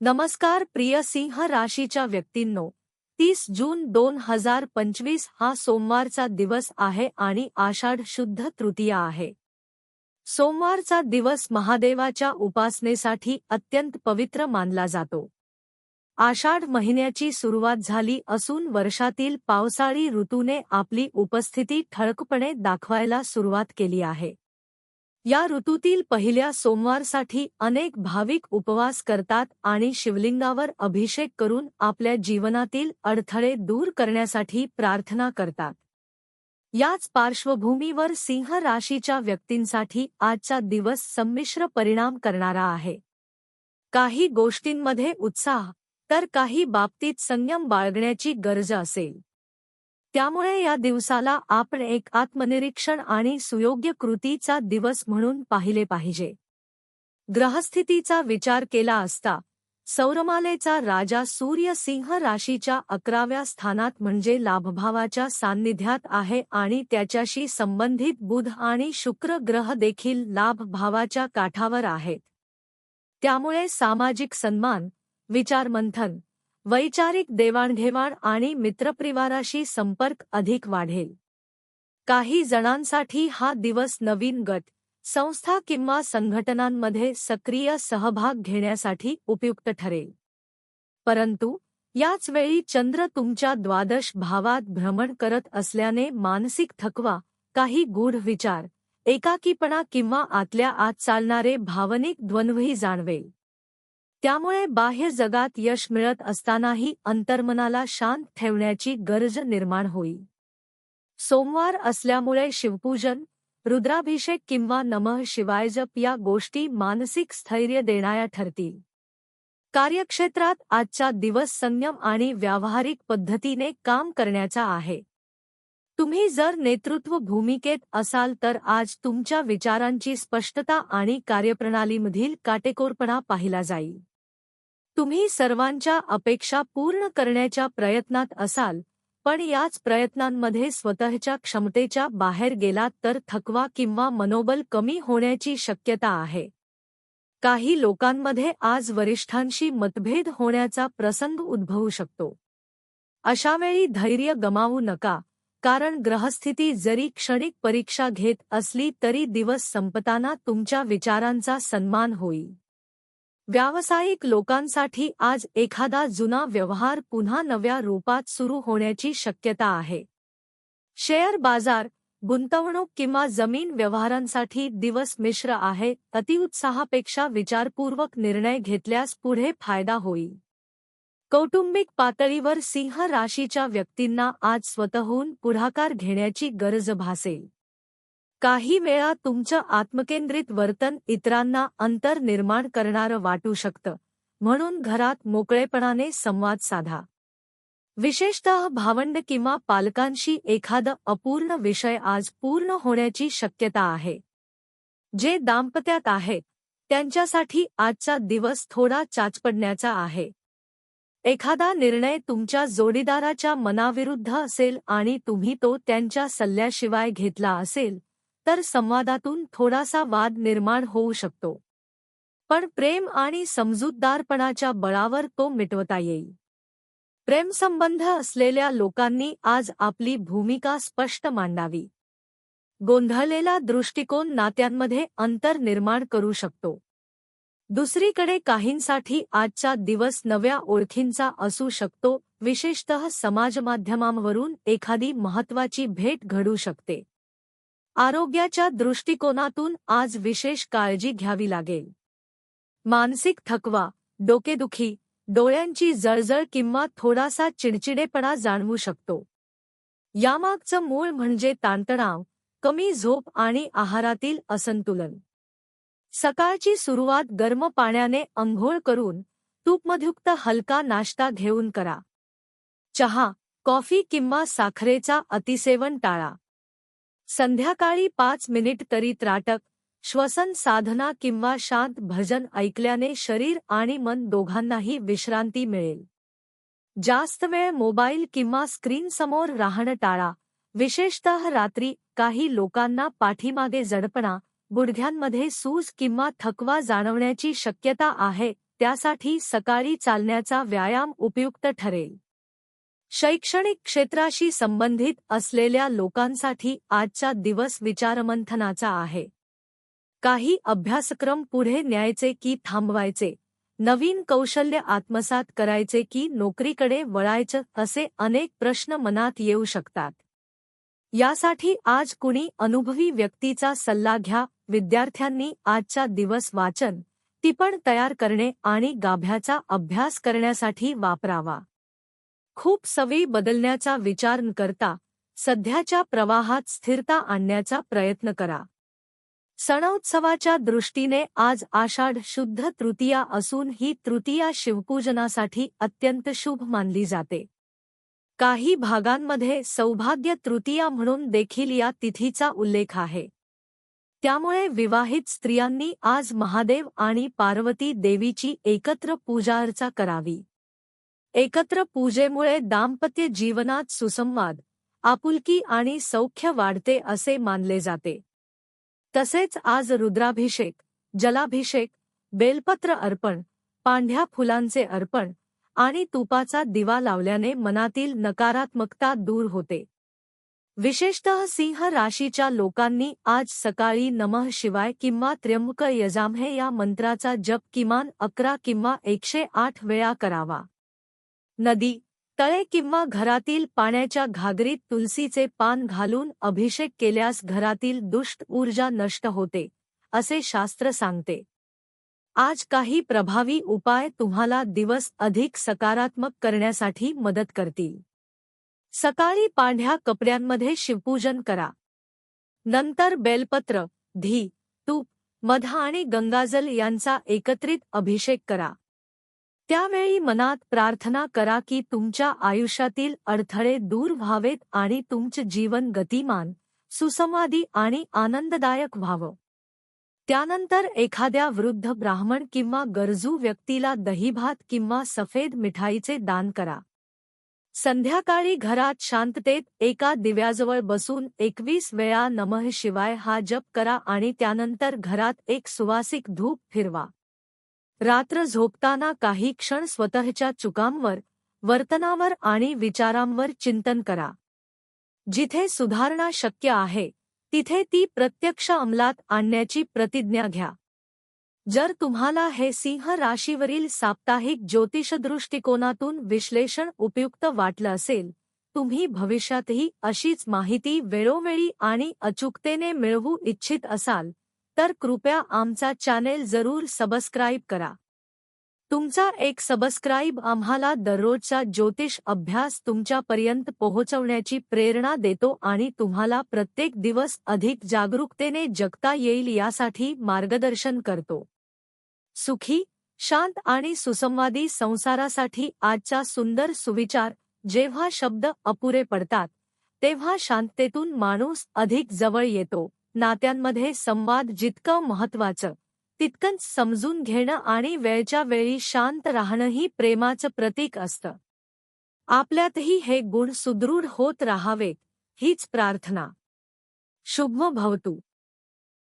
नमस्कार प्रिय सिंह राशीच्या व्यक्तींनो तीस जून दोन हजार पंचवीस हा सोमवारचा दिवस आहे आणि आषाढ शुद्ध तृतीया आहे. सोमवारचा दिवस महादेवाच्या उपासनेसाठी अत्यंत पवित्र मानला जातो. आषाढ महिन्याची सुरुवात झाली असून वर्षातील पावसाळी ऋतूने आपली उपस्थिती ठळकपणे दाखवायला सुरुवात केली आहे. या ऋतूतील पहिल्या सोमवारसाठी अनेक भाविक उपवास करतात आणि शिवलिंगावर अभिषेक करून आपल्या जीवनातील अडथळे दूर करण्यासाठी प्रार्थना करतात. याच पार्श्वभूमीवर सिंह राशीच्या व्यक्तींसाठी आजचा दिवस संमिश्र परिणाम करणारा आहे. काही गोष्टींमध्ये उत्साह तर काही बाबतीत संयम बाळगण्याची गरज असेल. त्यामुळे या दिवसाला आपण एक आत्मनिरीक्षण आणि सुयोग्य कृतीचा दिवस म्हणून पाहिले पाहिजे. ग्रहस्थितीचा विचार केला असता सौरमालेचा राजा सूर्य सिंह राशीच्या अकराव्या स्थानात म्हणजे लाभभावाच्या सान्निध्यात आहे आणि त्याच्याशी संबंधित बुध आणि शुक्र ग्रह देखील लाभभावाच्या काठावर आहेत. त्यामुळे सामाजिक सन्मान विचारमंथन वैचारिक देवाणघेवाण आणि मित्रपरिवाराशी संपर्क अधिक वाढेल. काही जणांसाठी हा दिवस नवीन गट संस्था किंवा संघटनांमध्ये सक्रिय सहभाग घेण्यासाठी उपयुक्त ठरेल. परंतु याच वेळी चंद्र तुमच्या द्वादश भावात भ्रमण करत असल्याने मानसिक थकवा काही गूढ विचार एकाकीपणा किंवा आतल्या आत चालणारे भावनिक द्वंद्वही जाणवेल. त्यामुळे बाह्य जगात यश मिळत असतानाही अंतर्मनाला शांत ठेवण्याची गरज निर्माण होईल सोमवार असल्यामुळे शिवपूजन रुद्राभिषेक किंवा नमः शिवायजप या गोष्टी मानसिक स्थैर्य देणाऱ्या ठरतील. कार्यक्षेत्रात आजचा दिवस संयम आणि व्यावहारिक पद्धतीने काम करण्याचा आहे. तुम्ही जर नेतृत्व भूमिकेत असाल तर आज तुमच्या विचारांची स्पष्टता आणि कार्यप्रणालीमधील काटेकोरपणा पाहिला जाईल. तुम्ही सर्वांच्या अपेक्षा पूर्ण करण्याच्या प्रयत्नात असाल पण याच प्रयत्नांमध्ये स्वतःच्या क्षमतेच्या बाहेर गेलात तर थकवा किंवा मनोबल कमी होण्याची शक्यता आहे. काही लोकांमध्ये आज वरिष्ठांशी मतभेद होण्याचा प्रसंग उद्भवू शकतो. अशावेळी धैर्य गमावू नका कारण ग्रहस्थिती जरी क्षणिक परीक्षा घेत असली तरी दिवस संपताना तुमच्या विचारांचा सन्मान होईल. व्यावसायिक लोकांसाठी आज एखादा जुना व्यवहार पुन्हा नव्या रूपात सुरू होण्याची शक्यता आहे. शेअर बाजार गुंतवणूक किंवा जमीन व्यवहारांसाठी दिवस मिश्र आहे अतिउत्साहापेक्षा विचारपूर्वक निर्णय घेतल्यास पुढे फायदा होईल. कौटुंबिक पातळीवर सिंह राशीच्या व्यक्तींना आज स्वतःहून पुढाकार घेण्याची गरज भासेल. काही वेळा तुमचं आत्मकेंद्रित वर्तन इतरांना अंतर निर्माण करणारं वाटू शकतं. म्हणून घरात मोकळेपणाने संवाद साधा. विशेषतः भावंड किंवा पालकांशी एखादं अपूर्ण विषय आज पूर्ण होण्याची शक्यता आहे. जे दाम्पत्यात आहे त्यांच्यासाठी आजचा दिवस थोडा चाचपडण्याचा आहे. एखादा निर्णय तुमच्या जोडीदाराच्या मनाविरुद्ध असेल आणि तुम्ही तो त्यांच्या सल्ल्याशिवाय घेतला असेल तर संवादातून थोडासा वाद निर्माण होऊ शकतो. पण प्रेम आणि समजूतदारपणाच्या बळावर तो मिटवता येईल. प्रेमसंबंध असलेल्या लोकांनी आज आपली भूमिका स्पष्ट मांडावी. गोंधळलेला दृष्टिकोन नात्यांमध्ये अंतर निर्माण करू शकतो. दुसरीकडे काहींसाठी आजचा दिवस नव्या ओळखींचा असू शकतो विशेषतः समाजमाध्यमांवरून एखादी महत्वाची भेट घडू शकते. आरोग्याच्या दृष्टिकोनातून आज विशेष काळजी घ्यावी लागेल. मानसिक थकवा डोकेदुखी डोळ्यांची जळजळ किंवा थोडासा चिडचिडेपणा जाणवू शकतो. यामागचं मूळ म्हणजे ताणतणाव कमी झोप आणि आहारातील असंतुलन. सकाळची सुरुवात गर्म पाण्याने अंघोळ करून तूपमधयुक्त हलका नाश्ता घेऊन करा. चहा कॉफी किंवा साखरेचा अतिसेवन टाळा. संध्याकाळी पाच मिनिट तरी त्राटक श्वसन साधना किंवा शांत भजन ऐकल्याने शरीर आणि मन दोघांनाही विश्रांती मिळेल. जास्त वेळ मोबाईल किंवा स्क्रीनसमोर राहणं टाळा. विशेषतः रात्री काही लोकांना पाठीमागे जडपणा गुडघ्यांमध्ये सूज किंवा थकवा जाणवण्याची शक्यता आहे त्यासाठी सकाळी चालण्याचा व्यायाम उपयुक्त ठरेल. शैक्षणिक क्षेत्राशी संबंधित असलेल्या लोकांसाठी आजचा दिवस विचारमंथनाचा आहे. काही अभ्यासक्रम पुढे न्यायचे की थांबवायचे नवीन कौशल्य आत्मसात करायचे की नोकरीकडे वळायचं असे अनेक प्रश्न मनात येऊ शकतात. यासाठी आज कुणी अनुभवी व्यक्तीचा सल्ला घ्या विद्यार्थ्यांनी आजचा दिवस वाचन टिपण तयार करणे आणि गाभ्याचा अभ्यास करण्यासाठी वापरावा. खूप सवयी बदलण्याचा विचार न करता सध्याच्या प्रवाहात स्थिरता आणण्याचा प्रयत्न करा. सणोत्सवाच्या दृष्टीने आज आषाढ शुद्ध तृतीया असून ही तृतीया शिवपूजनासाठी अत्यंत शुभ मानली जाते. काही भागांमध्ये सौभाग्य तृतीया म्हणून देखील या तिथीचा उल्लेख आहे. त्यामुळे विवाहित स्त्रियांनी आज महादेव आणि पार्वती देवीची एकत्र पूजाअर्चा करावी. एकत्र पूजेमुळे दाम्पत्य जीवनात सुसंवाद आपुलकी आणि सौख्य वाढते असे मानले जाते. तसेच आज रुद्राभिषेक जलाभिषेक बेलपत्र अर्पण पांढ्या फुलांचे अर्पण आणि तुपाचा दिवा लावल्याने मनातील नकारात्मकता दूर होते. विशेषतः सिंह राशीच्या लोकांनी आज सकाळी नमः शिवाय किंवा त्र्यंबक यजामहे या मंत्राचा जप किमान अकरा किंवा एकशे आठ वेळा करावा. नदी तळे किंवा घरातील पाण्याच्या घागरीत तुलसीचे पान घालून अभिषेक केल्यास घरातील दुष्ट ऊर्जा नष्ट होते असे शास्त्र सांगते. आज काही प्रभावी उपाय तुम्हाला दिवस अधिक सकारात्मक करण्यासाठी मदत करतील. सकाळी पांढ्या कपड्यांमध्ये शिवपूजन करा. नंतर बेलपत्र धी तूप मध आणि गंगाजल यांचा एकत्रित अभिषेक करा. त्यावेळी मनात प्रार्थना करा की तुमच्या आयुष्यातील अडथळे दूर व्हावेत आणि तुमचे जीवन गतिमान सुसंवादी आणि आनंददायक व्हावं. त्यानंतर एखाद्या वृद्ध ब्राह्मण किंवा गरजू व्यक्तीला दहीभात किंवा सफेद मिठाईचे दान करा. संध्याकाळी घरात शांततेत एका दिव्याजवळ बसून एकवीस वेळा नमः शिवाय हा जप करा आणि त्यानंतर घरात एक सुवासिक धूप फिरवा. रात्र झोपताना काही क्षण स्वतःच्या चुकांवर वर्तनावर आणि विचारांवर चिंतन करा. जिथे सुधारणा शक्य आहे तिथे ती प्रत्यक्ष अंमलात आणण्याची प्रतिज्ञा घ्या. जर तुम्हाला हे सिंह राशीवरील साप्ताहिक ज्योतिष दृष्टिकोनातून विश्लेषण उपयुक्त वाटलं असेल तुम्ही भविष्यातही अशीच माहिती वेळोवेळी आणि अचूकतेने मिळवू इच्छित असाल. तर कृपया आमचा चॅनेल जरूर सबस्क्राईब करा. तुमचा एक सबस्क्राईब आम्हाला दररोजचा ज्योतिष अभ्यास तुमच्यापर्यंत पोहोचवण्याची प्रेरणा देतो आणि तुम्हाला प्रत्येक दिवस अधिक जागरूकतेने जगता येईल यासाठी मार्गदर्शन करतो. सुखी शांत आणि सुसंवादी संसारासाठी आजचा सुंदर सुविचार जेव्हा शब्द अपुरे पडतात तेव्हा शांततेतून माणूस अधिक जवळ येतो. नात्यांमध्ये संवाद जितकं महत्वाचं तितकंच समजून घेणं आणि वेळच्या वेळी शांत राहणंही प्रेमाचं प्रतीक असतं. आपल्यातही हे गुण सुदृढ होत राहावेत हीच प्रार्थना. शुभ भवतू